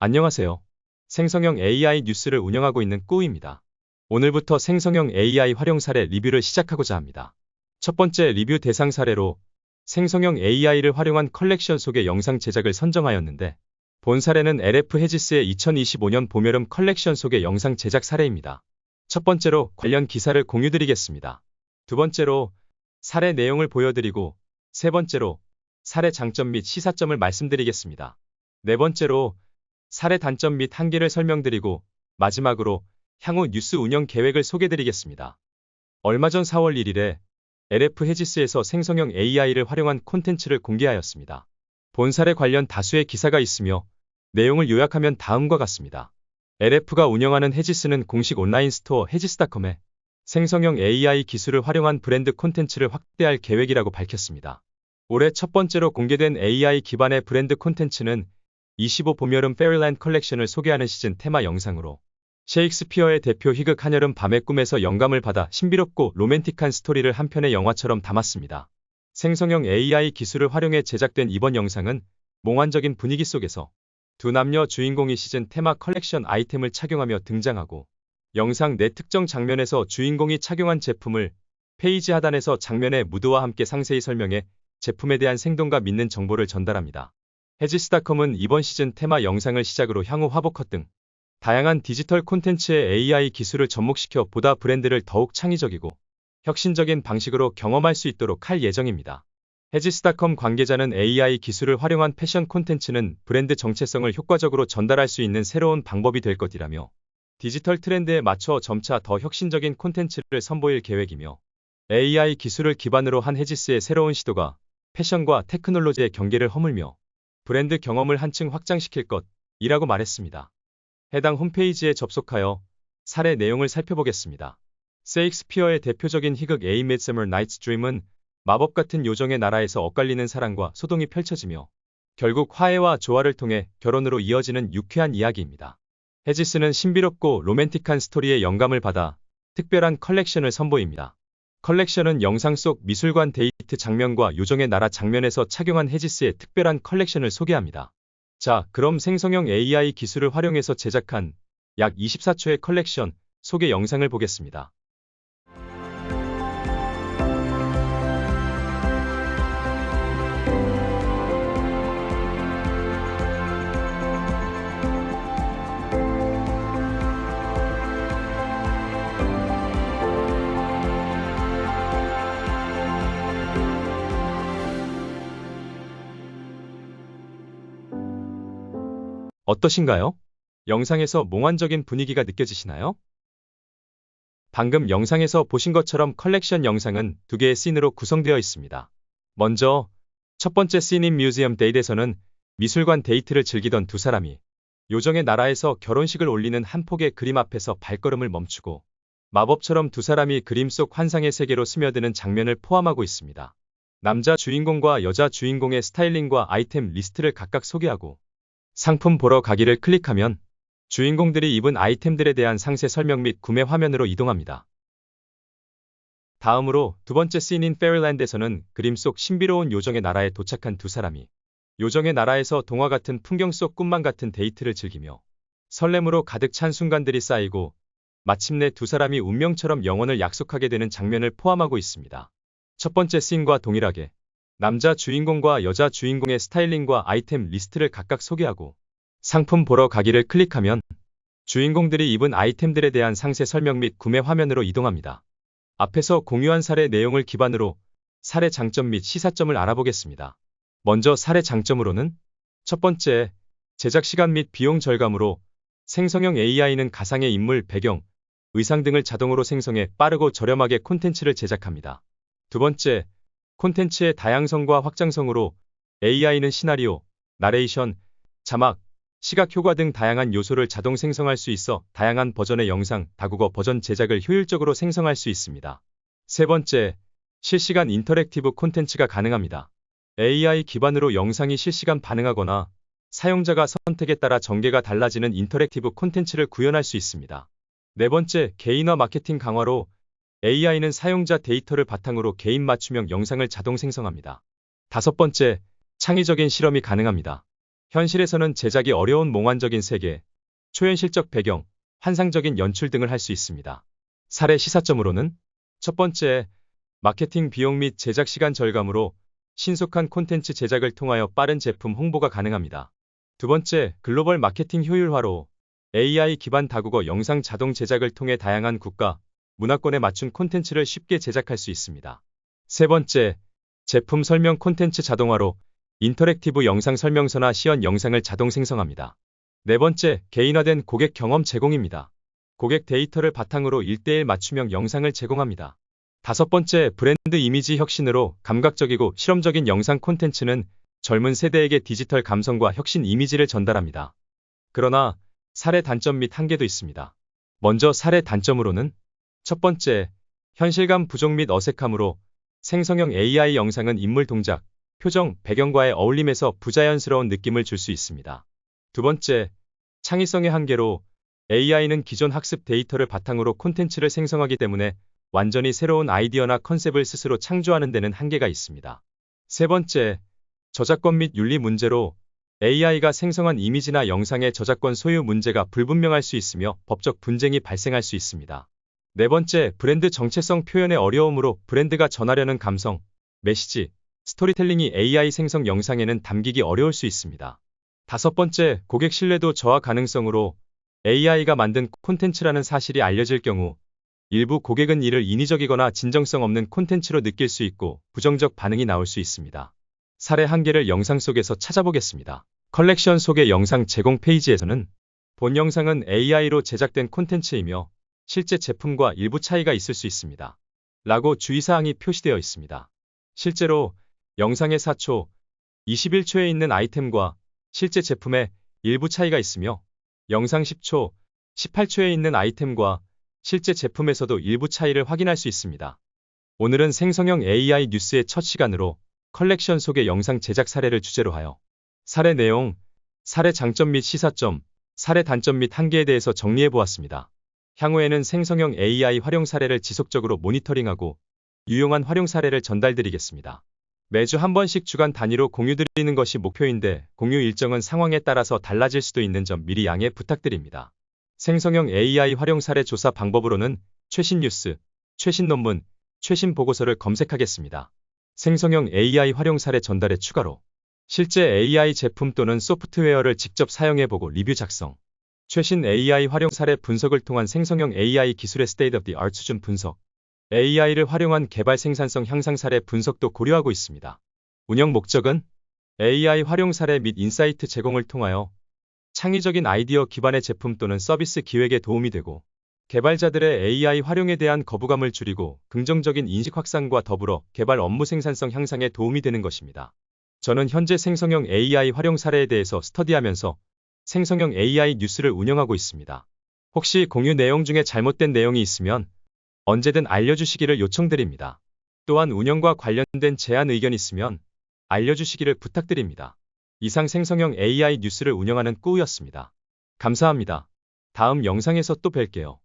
안녕하세요. 생성형 AI 뉴스를 운영하고 있는 꾸입니다. 오늘부터 생성형 AI 활용 사례 리뷰를 시작하고자 합니다. 첫 번째 리뷰 대상 사례로 생성형 AI를 활용한 컬렉션 속의 영상 제작을 선정하였는데 본 사례는 LF 헤지스의 2025년 봄여름 컬렉션 속의 영상 제작 사례입니다. 첫 번째로 관련 기사를 공유드리겠습니다. 두 번째로 사례 내용을 보여드리고 세 번째로 사례 장점 및 시사점을 말씀드리겠습니다. 네 번째로 사례 단점 및 한계를 설명드리고 마지막으로 향후 뉴스 운영 계획을 소개드리겠습니다. 얼마 전 4월 1일에 LF 헤지스에서 생성형 AI를 활용한 콘텐츠를 공개하였습니다. 본 사례 관련 다수의 기사가 있으며 내용을 요약하면 다음과 같습니다. LF가 운영하는 헤지스는 공식 온라인 스토어 헤지스닷컴에 생성형 AI 기술을 활용한 브랜드 콘텐츠를 확대할 계획이라고 밝혔습니다. 올해 첫 번째로 공개된 AI 기반의 브랜드 콘텐츠는 25 봄여름 페리랜드 컬렉션을 소개하는 시즌 테마 영상으로 셰익스피어의 대표 희극 한여름 밤의 꿈에서 영감을 받아 신비롭고 로맨틱한 스토리를 한 편의 영화처럼 담았습니다. 생성형 AI 기술을 활용해 제작된 이번 영상은 몽환적인 분위기 속에서 두 남녀 주인공이 시즌 테마 컬렉션 아이템을 착용하며 등장하고 영상 내 특정 장면에서 주인공이 착용한 제품을 페이지 하단에서 장면의 무드와 함께 상세히 설명해 제품에 대한 생동감 있는 정보를 전달합니다. 헤지스닷컴은 이번 시즌 테마 영상을 시작으로 향후 화보컷 등 다양한 디지털 콘텐츠의 AI 기술을 접목시켜 보다 브랜드를 더욱 창의적이고 혁신적인 방식으로 경험할 수 있도록 할 예정입니다. 헤지스닷컴 관계자는 AI 기술을 활용한 패션 콘텐츠는 브랜드 정체성을 효과적으로 전달할 수 있는 새로운 방법이 될 것이라며 디지털 트렌드에 맞춰 점차 더 혁신적인 콘텐츠를 선보일 계획이며 AI 기술을 기반으로 한 헤지스의 새로운 시도가 패션과 테크놀로지의 경계를 허물며 브랜드 경험을 한층 확장시킬 것이라고 말했습니다. 해당 홈페이지에 접속하여 사례 내용을 살펴보겠습니다. 세익스피어의 대표적인 희극 A Midsummer Night's Dream은 마법 같은 요정의 나라에서 엇갈리는 사랑과 소동이 펼쳐지며 결국 화해와 조화를 통해 결혼으로 이어지는 유쾌한 이야기입니다. 헤지스는 신비롭고 로맨틱한 스토리에 영감을 받아 특별한 컬렉션을 선보입니다. 컬렉션은 영상 속 미술관 데이트 장면과 요정의 나라 장면에서 착용한 헤지스의 특별한 컬렉션을 소개합니다. 자, 그럼 생성형 AI 기술을 활용해서 제작한 약 24초의 컬렉션 소개 영상을 보겠습니다. 어떠신가요? 영상에서 몽환적인 분위기가 느껴지시나요? 방금 영상에서 보신 것처럼 컬렉션 영상은 두 개의 씬으로 구성되어 있습니다. 먼저 첫 번째 씬인 뮤지엄 데이트에서는 미술관 데이트를 즐기던 두 사람이 요정의 나라에서 결혼식을 올리는 한 폭의 그림 앞에서 발걸음을 멈추고 마법처럼 두 사람이 그림 속 환상의 세계로 스며드는 장면을 포함하고 있습니다. 남자 주인공과 여자 주인공의 스타일링과 아이템 리스트를 각각 소개하고 상품 보러 가기를 클릭하면 주인공들이 입은 아이템들에 대한 상세 설명 및 구매 화면으로 이동합니다. 다음으로 두 번째 씬인 페리랜드에서는 그림 속 신비로운 요정의 나라에 도착한 두 사람이 요정의 나라에서 동화 같은 풍경 속 꿈만 같은 데이트를 즐기며 설렘으로 가득 찬 순간들이 쌓이고 마침내 두 사람이 운명처럼 영원을 약속하게 되는 장면을 포함하고 있습니다. 첫 번째 씬과 동일하게 남자 주인공과 여자 주인공의 스타일링과 아이템 리스트를 각각 소개하고 상품 보러 가기를 클릭하면 주인공들이 입은 아이템들에 대한 상세 설명 및 구매 화면으로 이동합니다. 앞에서 공유한 사례 내용을 기반으로 사례 장점 및 시사점을 알아보겠습니다. 먼저 사례 장점으로는 첫 번째, 제작 시간 및 비용 절감으로 생성형 AI는 가상의 인물, 배경, 의상 등을 자동으로 생성해 빠르고 저렴하게 콘텐츠를 제작합니다. 두 번째, 콘텐츠의 다양성과 확장성으로 AI는 시나리오, 나레이션, 자막, 시각 효과 등 다양한 요소를 자동 생성할 수 있어 다양한 버전의 영상, 다국어 버전 제작을 효율적으로 생성할 수 있습니다. 세 번째, 실시간 인터랙티브 콘텐츠가 가능합니다. AI 기반으로 영상이 실시간 반응하거나 사용자가 선택에 따라 전개가 달라지는 인터랙티브 콘텐츠를 구현할 수 있습니다. 네 번째, 개인화 마케팅 강화로 AI는 사용자 데이터를 바탕으로 개인 맞춤형 영상을 자동 생성합니다. 다섯 번째, 창의적인 실험이 가능합니다. 현실에서는 제작이 어려운 몽환적인 세계, 초현실적 배경, 환상적인 연출 등을 할 수 있습니다. 사례 시사점으로는 첫 번째, 마케팅 비용 및 제작 시간 절감으로 신속한 콘텐츠 제작을 통하여 빠른 제품 홍보가 가능합니다. 두 번째, 글로벌 마케팅 효율화로 AI 기반 다국어 영상 자동 제작을 통해 다양한 국가, 문화권에 맞춘 콘텐츠를 쉽게 제작할 수 있습니다. 세 번째, 제품 설명 콘텐츠 자동화로 인터랙티브 영상 설명서나 시연 영상을 자동 생성합니다. 네 번째, 개인화된 고객 경험 제공입니다. 고객 데이터를 바탕으로 1대1 맞춤형 영상을 제공합니다. 다섯 번째, 브랜드 이미지 혁신으로 감각적이고 실험적인 영상 콘텐츠는 젊은 세대에게 디지털 감성과 혁신 이미지를 전달합니다. 그러나 사례 단점 및 한계도 있습니다. 먼저 사례 단점으로는 첫 번째, 현실감 부족 및 어색함으로 생성형 AI 영상은 인물 동작, 표정, 배경과의 어울림에서 부자연스러운 느낌을 줄 수 있습니다. 두 번째, 창의성의 한계로 AI는 기존 학습 데이터를 바탕으로 콘텐츠를 생성하기 때문에 완전히 새로운 아이디어나 컨셉을 스스로 창조하는 데는 한계가 있습니다. 세 번째, 저작권 및 윤리 문제로 AI가 생성한 이미지나 영상의 저작권 소유 문제가 불분명할 수 있으며 법적 분쟁이 발생할 수 있습니다. 네 번째, 브랜드 정체성 표현의 어려움으로 브랜드가 전하려는 감성, 메시지, 스토리텔링이 AI 생성 영상에는 담기기 어려울 수 있습니다. 다섯 번째, 고객 신뢰도 저하 가능성으로 AI가 만든 콘텐츠라는 사실이 알려질 경우 일부 고객은 이를 인위적이거나 진정성 없는 콘텐츠로 느낄 수 있고 부정적 반응이 나올 수 있습니다. 사례 한 개를 영상 속에서 찾아보겠습니다. 컬렉션 속의 영상 제공 페이지에서는 본 영상은 AI로 제작된 콘텐츠이며 실제 제품과 일부 차이가 있을 수 있습니다. 라고 주의사항이 표시되어 있습니다. 실제로 영상의 4초, 21초에 있는 아이템과 실제 제품의 일부 차이가 있으며 영상 10초, 18초에 있는 아이템과 실제 제품에서도 일부 차이를 확인할 수 있습니다. 오늘은 생성형 AI 뉴스의 첫 시간으로 컬렉션 속의 영상 제작 사례를 주제로 하여 사례 내용, 사례 장점 및 시사점, 사례 단점 및 한계에 대해서 정리해 보았습니다. 향후에는 생성형 AI 활용 사례를 지속적으로 모니터링하고 유용한 활용 사례를 전달드리겠습니다. 매주 한 번씩 주간 단위로 공유드리는 것이 목표인데 공유 일정은 상황에 따라서 달라질 수도 있는 점 미리 양해 부탁드립니다. 생성형 AI 활용 사례 조사 방법으로는 최신 뉴스, 최신 논문, 최신 보고서를 검색하겠습니다. 생성형 AI 활용 사례 전달에 추가로 실제 AI 제품 또는 소프트웨어를 직접 사용해보고 리뷰 작성, 최신 AI 활용 사례 분석을 통한 생성형 AI 기술의 state of the art 수준 분석, AI를 활용한 개발 생산성 향상 사례 분석도 고려하고 있습니다. 운영 목적은 AI 활용 사례 및 인사이트 제공을 통하여 창의적인 아이디어 기반의 제품 또는 서비스 기획에 도움이 되고 개발자들의 AI 활용에 대한 거부감을 줄이고 긍정적인 인식 확산과 더불어 개발 업무 생산성 향상에 도움이 되는 것입니다. 저는 현재 생성형 AI 활용 사례에 대해서 스터디하면서 생성형 AI 뉴스를 운영하고 있습니다. 혹시 공유 내용 중에 잘못된 내용이 있으면 언제든 알려주시기를 요청드립니다. 또한 운영과 관련된 제안 의견 있으면 알려주시기를 부탁드립니다. 이상 생성형 AI 뉴스를 운영하는 꾸우였습니다. 감사합니다. 다음 영상에서 또 뵐게요.